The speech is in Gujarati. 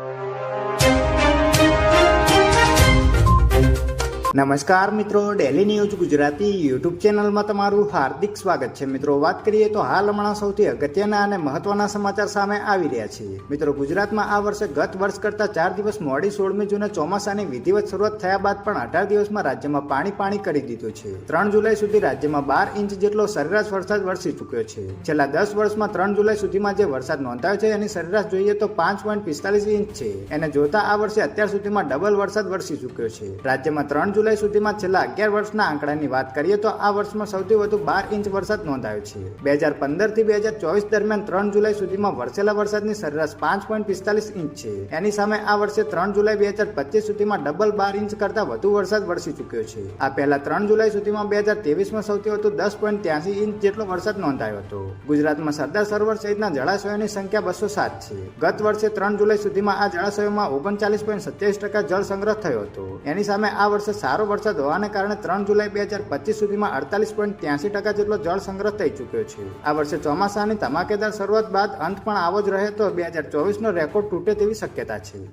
you. નમસ્કાર મિત્રો ડેલી ન્યૂઝ ગુજરાતી યુટ્યુબ ચેનલમાં તમારું હાર્દિક સ્વાગત છે. મિત્રો, વાત કરીએ તો હાલ હમણાં સૌથી અગત્યના અને મહત્વના સમાચાર સામે આવી રહ્યા છે. મિત્રો, ગુજરાતમાં આ વર્ષે ગત વર્ષ કરતા ચાર દિવસ મોડી સોળમી જૂને ચોમાસાની વિધિવત શરૂઆત થયા બાદ પણ અઢાર દિવસમાં રાજ્યમાં પાણી પાણી કરી દીધું છે. ત્રણ જુલાઈ સુધી રાજ્યમાં બાર ઇંચ જેટલો સરેરાશ વરસાદ વરસી ચૂક્યો છે. છેલ્લા દસ વર્ષમાં ત્રણ જુલાઈ સુધીમાં જે વરસાદ નોંધાયો છે, એની સરેરાશ જોઈએ તો પાંચ પોઈન્ટ પિસ્તાલીસ ઇંચ છે. એને જોતા આ વર્ષે અત્યાર સુધીમાં ડબલ વરસાદ વરસી ચૂક્યો છે. રાજ્યમાં ત્રણ જુલાઈ સુધીમાં છેલ્લા અગિયાર વર્ષના આંકડાની વાત કરીએ તો આ વર્ષમાં સૌથી વધુ બાર ઇંચ વરસાદ નોંધાયો છે. બે હજાર પંદરથી બે હજાર ચોવીસ દરમિયાન ત્રણ જુલાઈ સુધીમાં વરસેલા વરસાદની સરેરાશ પાંચ પોઈન્ટ પિસ્તાલીસ ઇંચ છે. એની સામે આ વર્ષે ત્રણ જુલાઈ બે હજાર પચીસ સુધીમાં ડબલ બાર ઇંચ કરતા વધુ વરસાદ વરસી ચૂક્યો છે. આ પહેલા ત્રણ જુલાઈ સુધીમાં બે હજાર ત્રેવીસમાં સૌથી વધુ દસ પોઈન્ટ ત્યાસી ઇંચ જેટલો વરસાદ નોંધાયો હતો. ગુજરાતમાં સરદાર સરોવર સહિતના જળાશયોની સંખ્યા બસો સાત છે. ગત વર્ષે ત્રણ જુલાઈ સુધીમાં આ જળાશયોમાં ઓગણચાલીસ પોઈન્ટ સત્યાવીસ ટકા જળ સંગ્રહ થયો હતો. એની સામે આ વર્ષે સારો વરસાદ હોવાને કારણે ત્રણ જુલાઈ બે હજાર પચીસ સુધીમાં અડતાલીસ પોઈન્ટ ત્યાસી ટકા જેટલો જળ સંગ્રહ થઈ ચૂક્યો છે. આ વર્ષે ચોમાસાની ધમાકેદાર શરૂઆત બાદ અંત પણ આવો જ રહે તો બે હજાર ચોવીસનો રેકોર્ડ તૂટે તેવી શક્યતા છે.